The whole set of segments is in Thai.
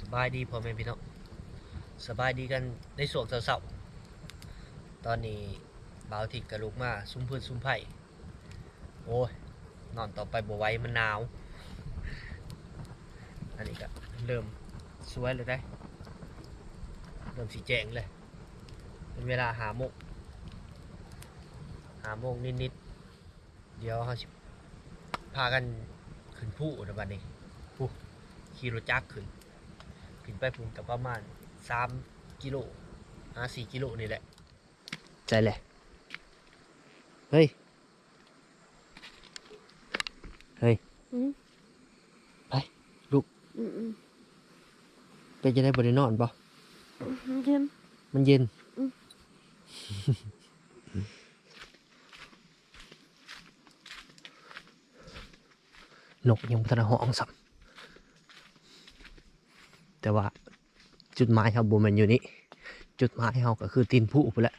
สบายดีพ่อแม่พี่น้องสบายดีกันในส่วงเสาๆตอนนี้บ่าวทิกกับลูกมาซุ้มพืชซุ้มไผ่โอ้ยนอนต่อไปบ่ไว้มันหนาว อันนี้ก็เริ่มสวยเลยได้ เริ่มสีแจงเลย เป็นเวลาหาโมงหาโมงนิดๆ เดี๋ยวเขาสิพากันขึ้นผู้นะบัดนี้ผู้ขี่รถจักรขึ้น ขึ้นไปพุ่นกับประมาณสามกิโลห้าสี่กิโลนี่แหละ ใจแหละ เฮ้ย เฮ้ย อืมไปลูก อืมอืมไปจะได้บริโนอนปะเย็น มันเย็น อืม นกยังพัฒนาห้องสัม แต่ว่าจุดหมายครับบมันอยู่นี่จุดหมายเขาก็คือตีนผู้ไปแล้ว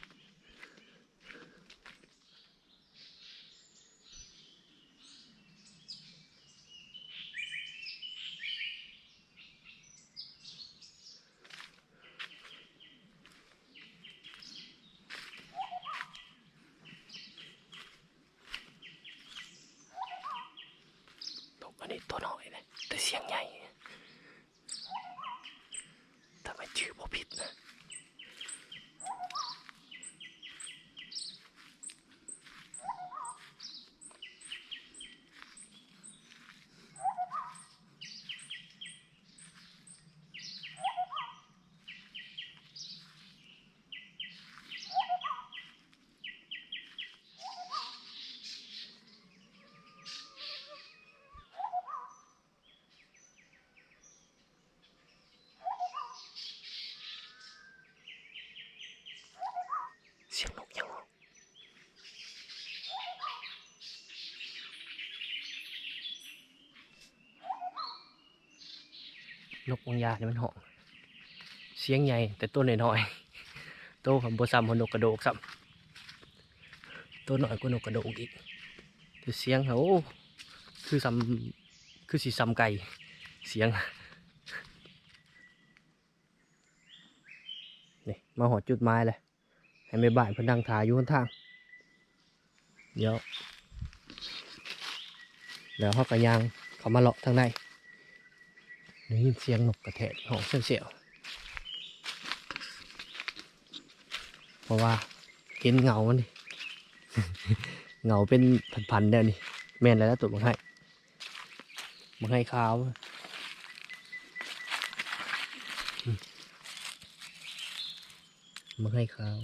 อันนี้ตัวน้อยเลยแต่เสียงใหญ่ทำไมชื่อบ่ผิดนะ เสียงนกยังร้อง นกบางยาเนี่ยมันหอง เสียงใหญ่แต่ตัวน้อยๆโตวของบัซ้ำของนกกระโดกซ้ำตัวน้อยกว่านกกระโดกอีกแต่เสียงเขาโอ้คือซ้ำคือสีซ้ำไก่เสียงนี่มาหอดจุดไม้เลยให้แม่บ้านเพิ่นนั่งถ่ายอยู่ข้างทาง เดี๋ยว เดี๋ยวเขาก็ยางเขามาเลาะทางใน ได้ยินเสียงนกกระแทกหองเสียวๆเพราะว่าเห็นเงามันนี่เงาเป็นพันๆแล้วนี่แม่นแล้วนะตัวบังให้บังให้ขาวมบังให้ขาว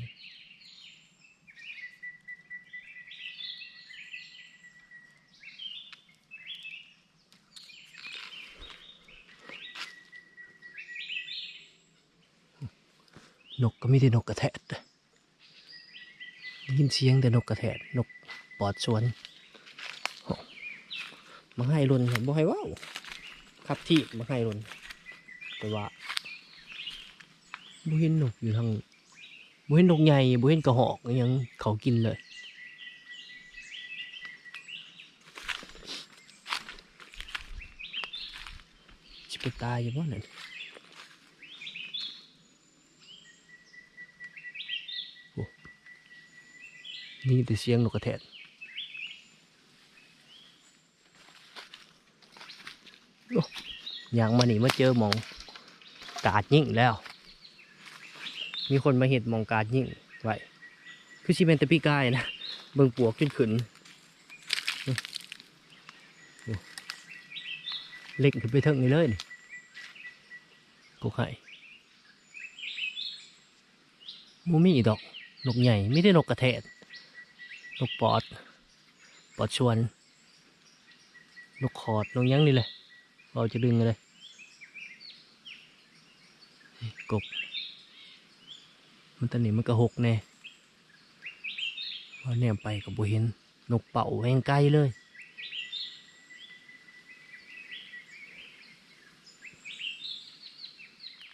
นกก็มีแต่นกกระแทกเด้อได้ยินเสียงแต่นกกระแทกนกปอดสวนโอ้มาให้รุนผมบ่ให้ว้าวครับที่มาให้รุนแต่ว่าบ่เห็นนกอยู่ทางบ่เห็นนกใหญ่บ่เห็นกระหอกยังเขากินเลยจิไปตายอยู่บ่นั่น นี่แต่เสียงนกกระแทกโอ้อย่างมานี่มาเจอมองกาดยิ่งแล้ว มีคนมาเห็ดมองกาดยิ่งไว้คือชิเมนแตปีกายนะ เบิ่งปวกขึ้นขึ้นเล็กขึ้นไปเทิงนี่เลยโกูไข่มูมีดอก นกใหญ่ไม่ได้นกกระแทก นกปอด ปอดชวนนกขอดนกยั้งนี่เลย เราจะดึงเลย กบ มันตอนนี้มันก็หกแน่ว่าแนมไปกับบุเห็นนกเป่าแหงไกลเลย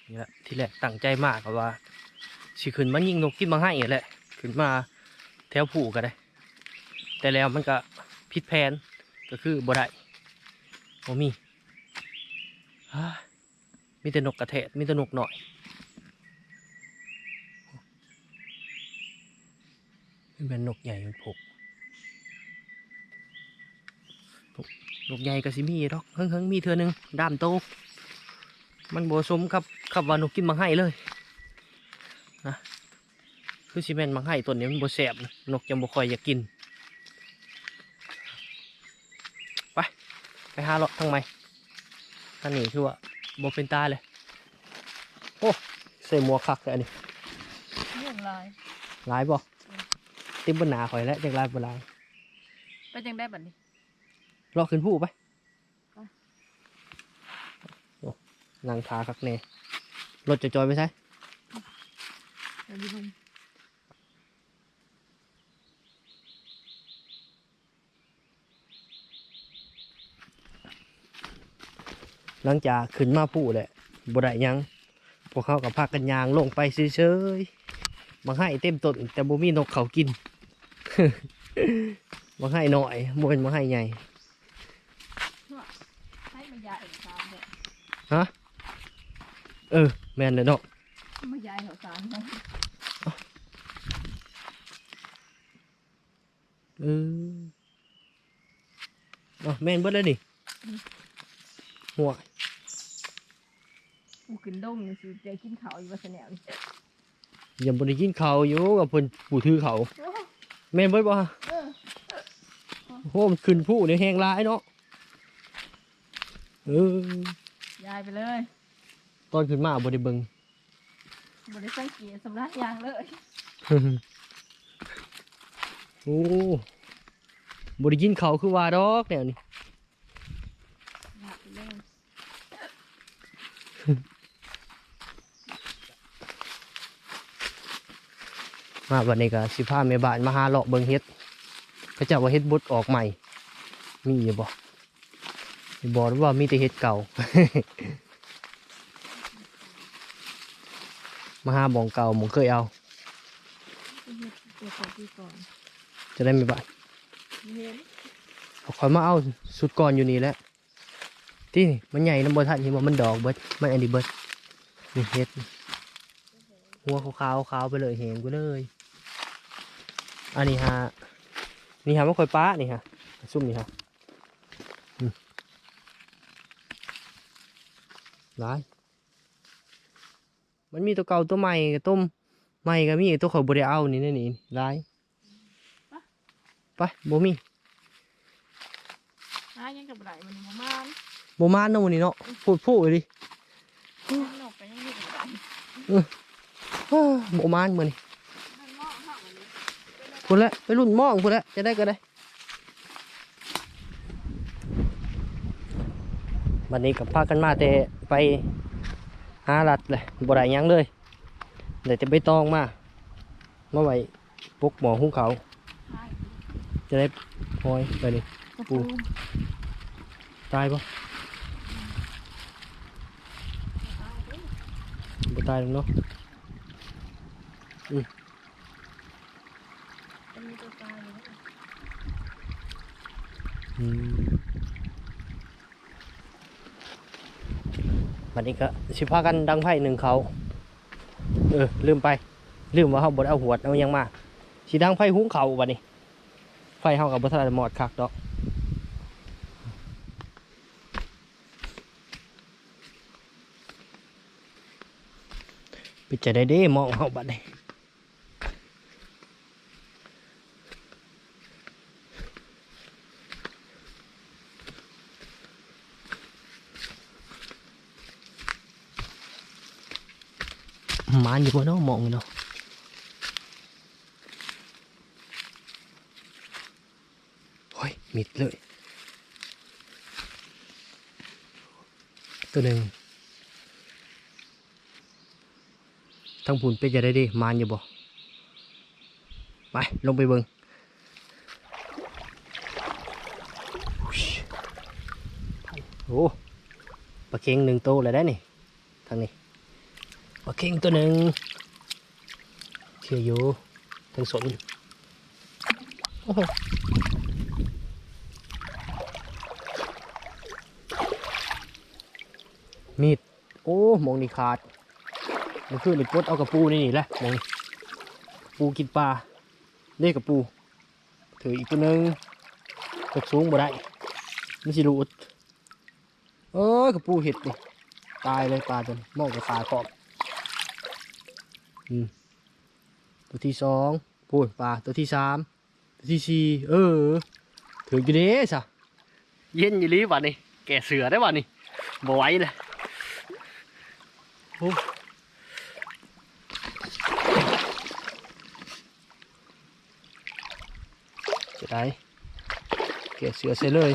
นี่แหละที่แรกตั้งใจมากกับว่าสิขึ้นมายิงนกกินมางให้แหละ ขึ้นมาแถวผูก็ได้ แต่แล้วมันก็ผิดแผนก็คือบ่ได้บ่มีมีแต่นกกระเทศมีแต่นกหน่อยมันเป็นนกใหญ่มันผกนกนกใหญ่ก็สิมีดอกเฮิงๆมีเทือหนึ่งด้ามโต มันโบสมกับกับว่านกกินมังไห้เลยนะคือซีเมนมังไห้ตัวนี้มันโบแสบนะนกยังบ่คอยอยากกิน ไป ไปหาเลาะทางไหมท่านนี้คือว่าบ่เป็นตาเลย โอ้ใส่หมวกคักเลยอันนี้เรื่องลายหลายบ่ติมบนหนาข่อยแล้วจากลายบนลายไปจังได้บัดนี้เลาะขึ้นผู้ไปไปโอ้นั่งขาคักแน่รถจะจอยไปใช่ เดี๋ยวดูมัน หลังจากขึ้นมาผู้แหละบ่ได้หยังพวกเขากับพากันยางลงไปเฉยๆบางให้เต็มต้นแต่บ่มีนกเขากินบางให้หน่อยบ่เป็นบางให้ใหญ่ให้มายายเอกสารเนี่ยฮะเออ แม่นเลยเนาะมายายเอกสารเนี่ยเออเนาะแม่นเบิดเลยนี่หัวกูขึ้ นดงนี่สิเจอกินข้าวอยู่ว่าแนวนี่ยังบ่ได้กินข้าวอยู่กับเพิ่นผู้ถือเขาวแม่นเบิดบ่ฮะเออโหมันขึ้นผู้นี่แห้งหลายเนาะเออยายไปเลยตอนขึ้นมาบ่ได้เบิ่งบริสังเกตสำนักยางเลยโอ้บริกินเขาวคือว่าดอกแนวนี้ยายไปเลย มาวันนี้ก็สิพาแม่บ้านมาหาเลาะเบิงเฮ็ดเขาจะว่าเฮ็ดบดออกใหม่ มีอยู่บ่บอกว่ามีแต่เฮ็ดเก่า มาหาหมองเก่าหมองเคยเอาจะได้ไม่บาดเห็นเอาคอยมาเอาสุดก่อนอยู่นี่แหละที่นี่มันใหญ่น้ำบนทัดเห็นว่ามันดอกเบิดมันอันนี้เบิดนี่เฮ็ดหัวขาวๆขาวไปเลยเห็นกูเลย อันนี้ฮะนี่ฮะมันค่อยป้านี่ฮะซุ่มนี่ฮะอืมหลายมันมีตัวเก่าตัวใหม่กับต้มใหม่ก็มีตัวเขาบริเอานี่นี่นี่หลายไปบ่มีน้ายังกับไหลมันประมาณโมมานเนาะวันนี้เนาะพูดพูดเลยดินกไปยังมีกับไหลโมมานมือนี่มันเหมาะเหาะมันนี้ พูดแล้วไปรุ่นหมองพูดแล้วจะได้ก็ได้วันนี้กับพากันมาแต่ไปหาลัดเลยบ่ได้หยังเลยเดี๋ยวจะไปตองมามาไว้ปกหมอหุ้งเขาวใช่จะได้พอยไปนี่กระปูตายปะบ่ตายหรอกเนาะจะมีตัวตายอยู่นะ อืม วันนี้ก็สิพากันดังไพ่หนึ่งเขา เออ ลืมไป ลืมว่าเขาบดเอาหวดเอายังมาสิดังไพ่หุ้งเขาวันนี้ ไฟเขากับบทันได้หมอดคักดอกไปจะได้เด้มองเขาบัดนี้ หมานอยู่บนน้องมองอยู่เนาะโอ้ยมิดเลยตัวหนึ่งทั้งผุนเป็นจะได้ดิมานอยู่บ่ไปลงไปเบิงโอ้ปลาเค็งหนึ่งโตวเลยได้นี่ทางนี้ ปลาเค็งตัวหนึ่งเชื่ออยู่ทางสนโอ้โหมีด โอ้หมองนี่ขาดมันคือนี่ปดเอากระปูนี่นี่แหละมองปูกินปลาเล่กระปู ถืออีกตัวหนึ่งตกสูงบ่ได้มันสิรูดเอ้ยกระปูเห็ดนี่ตายเลยปลาตัวนี้มองกับตาขอบอืม ตัวที่สองพูดปลาตัวที่สามตัวที่สี่เออถืออยู่เด้สะเย็นอยู่ลีวะนี่แกเสือได้วะนี่บ่ไหวเลยโอ้จะได้แกเสือเสียเลย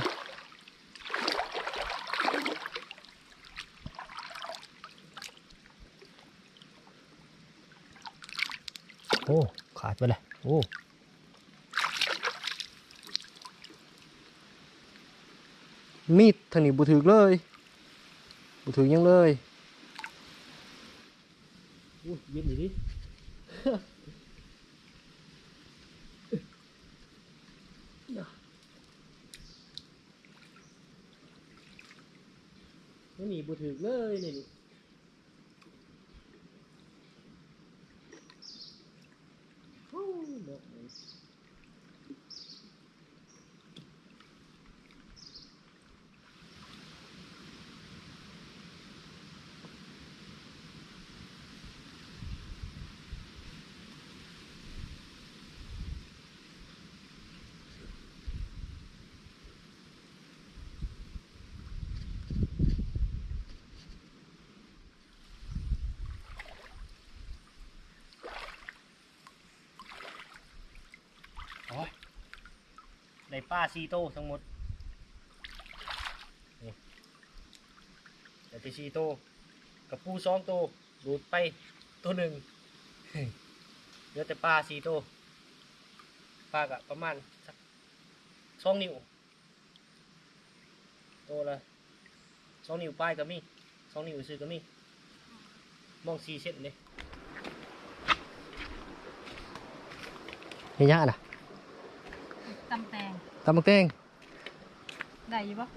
โอ้ ขาดไปเลยโอ้ มีดทางนี้บุถือเลยบุถือยังเลยอู้เย็นอยู่ดิไม่มีบุถือเลยนี่ ป้าซีโต้ทั้งหมดนี่แต่ที่ซีโต้กับปูสองโตวดูดไปตัวหนึ่งเหลือแต่ปลาซีโต้ปลากะประมาณสักสองนิ้วโตละสองนิ้วปลายก็มีสองนิ้วซื้อก็มีมองสีเส้นเลยเฮียะน่ะ ตำแตงตำบักแตงได้อยู่ปะ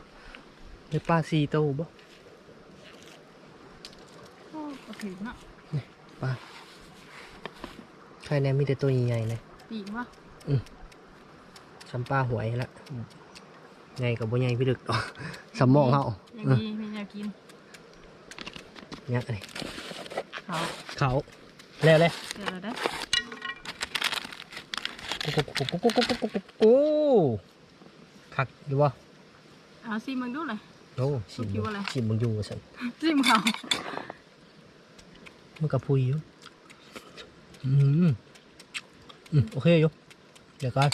ในปลาซีโตวบ่โอ้ก็ถือเนาะปลาใครแน่มีแต่ตัวใหญ่ๆเลยปีกวะสัมปลาหวยละไงกับบ่ใหญ่พี่ดึกต่อสมองเฮายังดีมีแนวกินเนี่ยอันนี้เขาเขาแล้วเลยเจอแล้วได้อ โอ้คักอยู่วะเอาซิมึงดูเลยโอ้ชิมคิดว่าอะไรชิมมึงอยู่สันซิมเขามันกับพุยอยู่อืมอืมโอเคอยู่เดี๋ยวก่อน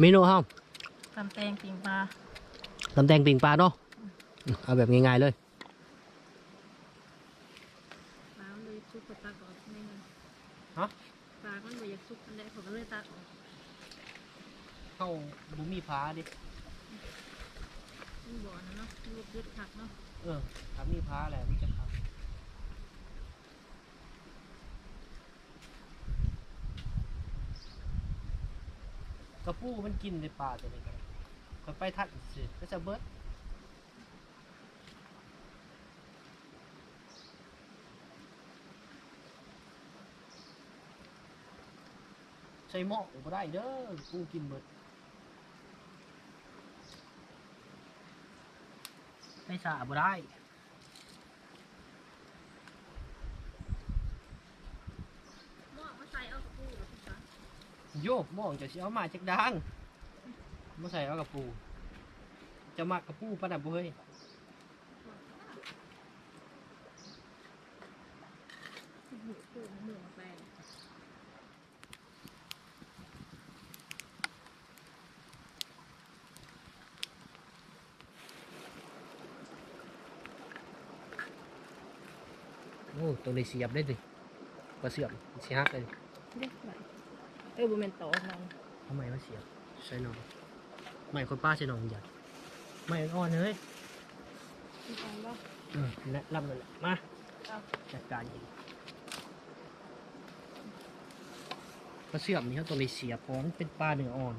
เมนูห้ามตำแตงปิงปลาตำแตงปิ่งปลาเนาะอืมเอาแบบง่ายๆเลย ปลาเลยซุปกระตักออกไม่เงิน ฮะ ปลาก็เลยอยากซุปอันใดผมก็เลยตักออก เข้าบุมีพาดินี่บ่อนะเนาะลูกยึดผักเนาะเออทำมีพาแหละมันจะขับกระปูมันกินในป่าตัวนี้กันก็ไปทัดอีกสิก็จะเบิดใส่หม้อก็ได้เด้อปูกินเบิด ไม่สะอาดบ่ได้หม้อมาใส่เอากระปูหรือพี่จ๊ะโยบมองจะสิเอามาจากดังมาใส่เอากับปู จะมากกับปูปะนับบ่เฮ้ยหมูปูหมูมาแปลง โอ้ ตัวนี้เสียบได้ดิก็เสียบเสียหักเลยเรียกไหนเออบุเมนโตน้องทำไมมาเสียบใช่น้องไม่คนป้าใช่น้องใหญ่ไม่อ่อนๆเลยพี่ฟังบ่เออและรับนั่นแหละมาเอาจัดการเองก็เสียบนี่ครับตัวนี้เสียบเพราะมันเป็นปลาเนื้ออ่อน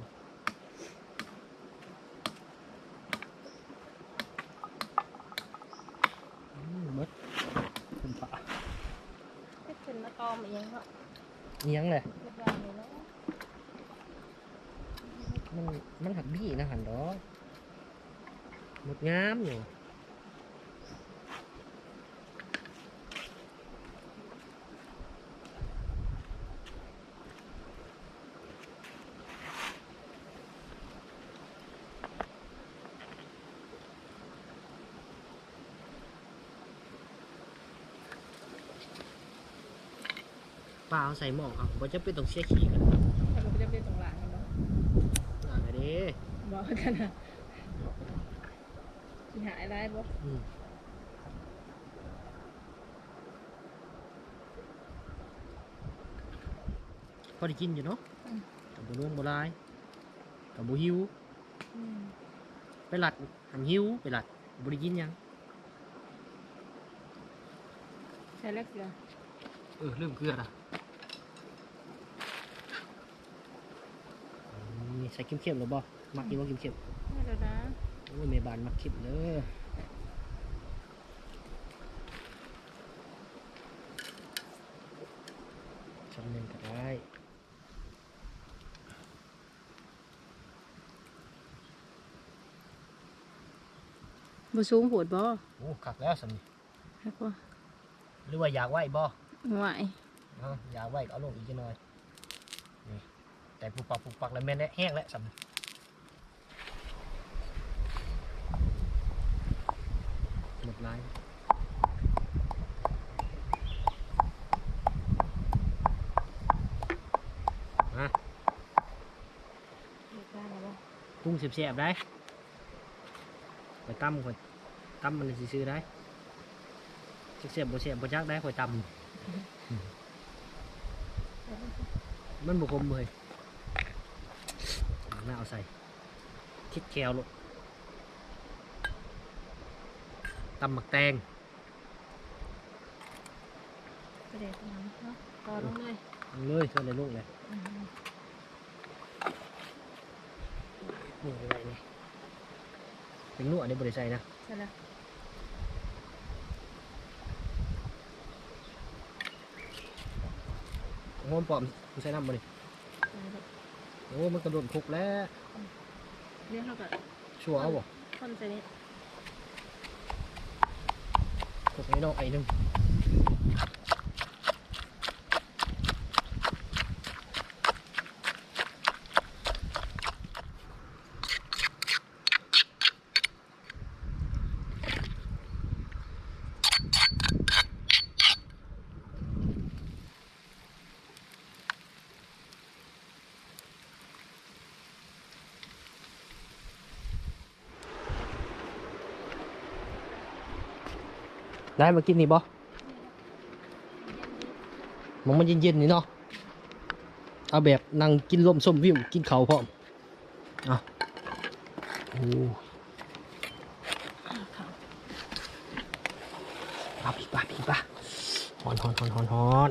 ขึ้นมาตอมอีกยังเนาะ เอียงเลยเรียบร้อยเลยมันมันหักบี้นะหันดอกหมดงามอยู่าเอาใส่หม้อเอาบ่จะเป็นต้องเสียขี้กันแต่ก็ไม่ได้เป็นตรงหลังกันเนาะอ่าเด้บอกกันนะสิหายได้บ่อืมพอได้กินอยู่เนาะกับบุร่วงบุรายกับบุหิวอืมไปหลัดหำหิวไปหลัดบุได้กินหยังใช้เล็กเกลือเออเริ่มเกลือละนี่ ใส่เข้มๆหรือบ่มักกินว่าเข้มนี่แล้วนะๆโอ้ยเมบานมักเข้มเด้อชำเนินก็ได้บ่สูงโหดบ่โอ้ขักแล้วสำนี่ครับบ่หรือว่าอยากไหวบ่ไหว เอาอยากไหวก็เอาลงอีกจักหน่อยนี่ แต่ปุกปักปุกปักแล้วแม่นแล้วแห้งแล้วสำนี่หมดลายมาเรียบร้อยแล้วบ่ปรุงเสียบๆได้ไปตั้มก่อนตั้มมันสิซื้อๆได้จักเสียบบ่เสียบบ่จักได้ข่อยตำมันบ่คมเลย น่าเอาใส่คิดแคลลูกตำหมักแตงกระเด็นน้ำเนาะต่อลงเลยเอาเลยเท่าในลูกเลยอืมนี่อะไรนี่เป็นนวดในบริษัทนะใช่แล้วงอมปลอมคุณใส่น้ำบ่ดิใช่แล้ว โอ้มันกระโดดคุกแล้วเรียกเขาก็ชัวร์เอาบ่ท่อนใส่นี้คุกนี้นอกไอ้หนึง ได้มากินนี่บ่มันมันเย็นๆนี่เนาะ เอาแบบนั่งกินลมส้มวิวกินเขาพร้อมเอาโอ้ปาพี่ปาพี่ปาฮอนฮอนฮอนฮอนฮอน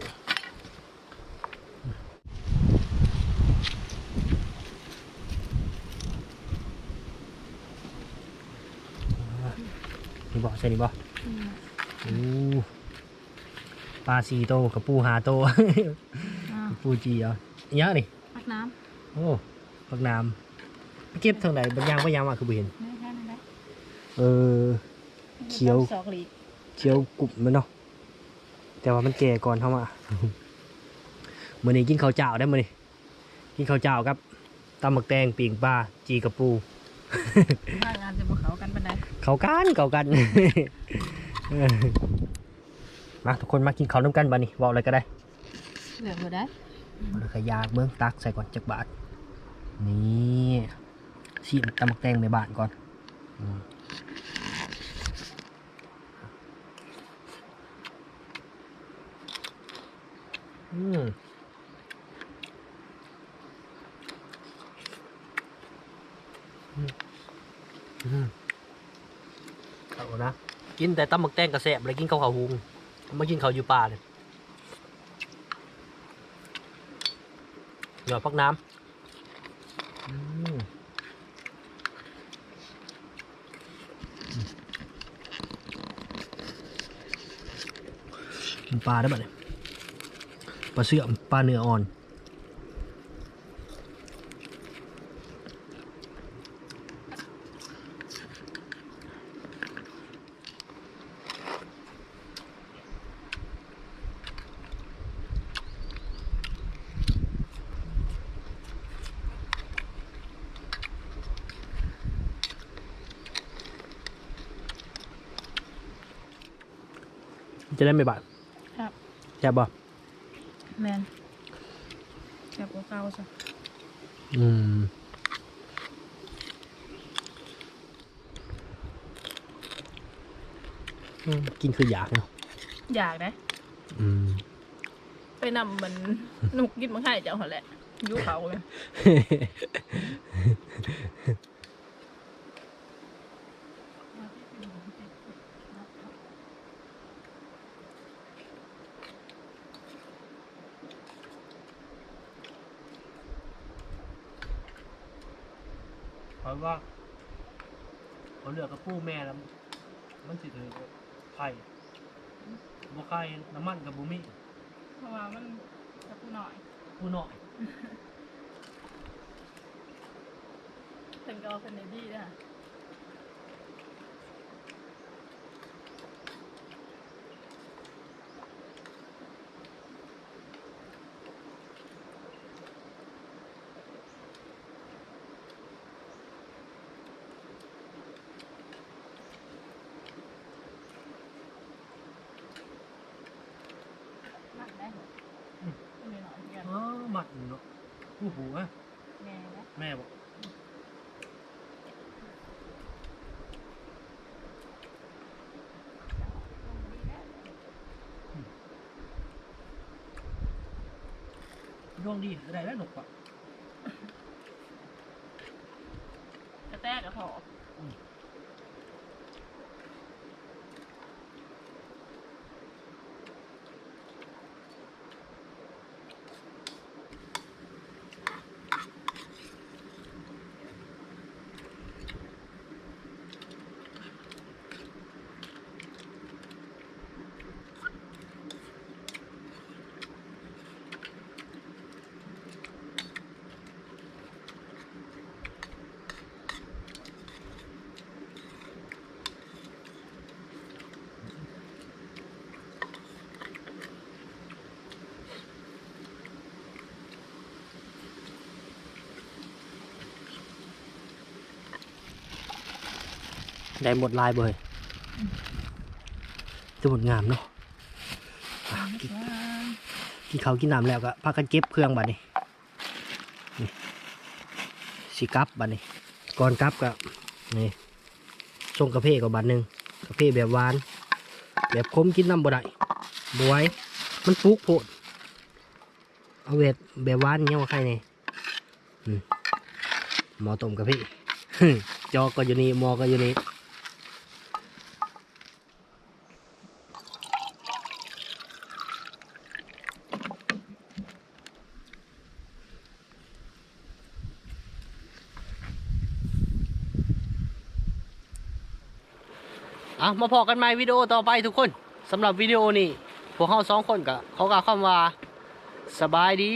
นี่บ่ใช่นี่บ่อืมโอ้ ปลาสีโตกับปูหาโตอ้าวปูจีเหรออีหยังนี่พักน้โอ้ปักน้ำไปเก็บทางไหนบัญญังบัญญังมาคือบ่เห็นำไม่ใช่ไม่ได้เออ เขียว สอกหลีกเคี้ยวกรุบมันเนาะแต่ว่ามันแก่ก่อนเข้ามา มื้อนี้กินข้าวเจ้าได้มื้อนี้กินข้าวเจ้าครับตำหมึกแตงปีงปลาจีกับปู ถ้างานจะบ่เขากันปานใดเขากันเขากันเออ มาทุกคนมากินข้าวน้ำกันบ้านี่บอกอะไรก็ได้เหลือบ่ได้เอาเลยขยากเบิ้งตักใส่ก่อนจักบาทนี่ชิมตำหมักแตงในบ้านก่อนอืมอืมอืมอืมเอานะ กินแต่ตำหมักแตงกระแสบเลยกินข้าวขาวหุงไม่กินข้าวอยู่ป่าเลยหยอดพักน้ำปลาได้บ่เนี่ยปลาเสื่อมปลาเนื้ออ่อน จะได้ไม่บาดครับแซ่บบ่แมนแซ่บกว่าเก่าซะอืมอืมกินคืออยากเนาะอยากนะอืม ไปนำมันนุกกินมาให้เจ้าหันแหละอยุเขาไงเพราะว่าเขาเลือกกับผู้แม่แล้ว มันสิถือไข่บ่ไข่น้ำมันกับบุมิเพราะว่ามันจะพูหน่อยผู้น้อยถึงก็เอาเป็นในดีนะหนักได้เหรอไม่หน่อยเดียว อ๋อหมัดอยู่เนาะผู้หูอะแม่นะแม่บอกดวงดีอะไรแล้วหนกอะก ได้หมดลายเบยจะหมดงามเนาะอะกินกินเขาวกินน้ำแล้วก็พากันเก็บเครื่องบัดนี้นี่สิกลับบัดนี้ก่อนกลับก็นี่ส่งกาแฟกับบัดหนึ่งกาแฟแบบหวาน แบบคมกินน้ำบ่ได้บไหวยมันปลุกโพดเอาเวทแบบหวานเงี้ยว่าใครเนี่ยอืมหมอต้มกาแฟจอก็อยู่นี่หมอก็อยู่นี่ อะมาพอกันใหม่วิดีโอต่อไปทุกคนสำหรับวิดีโอนี้พวกเขาสองคนก็เขากล่าวคำว่าสบายดี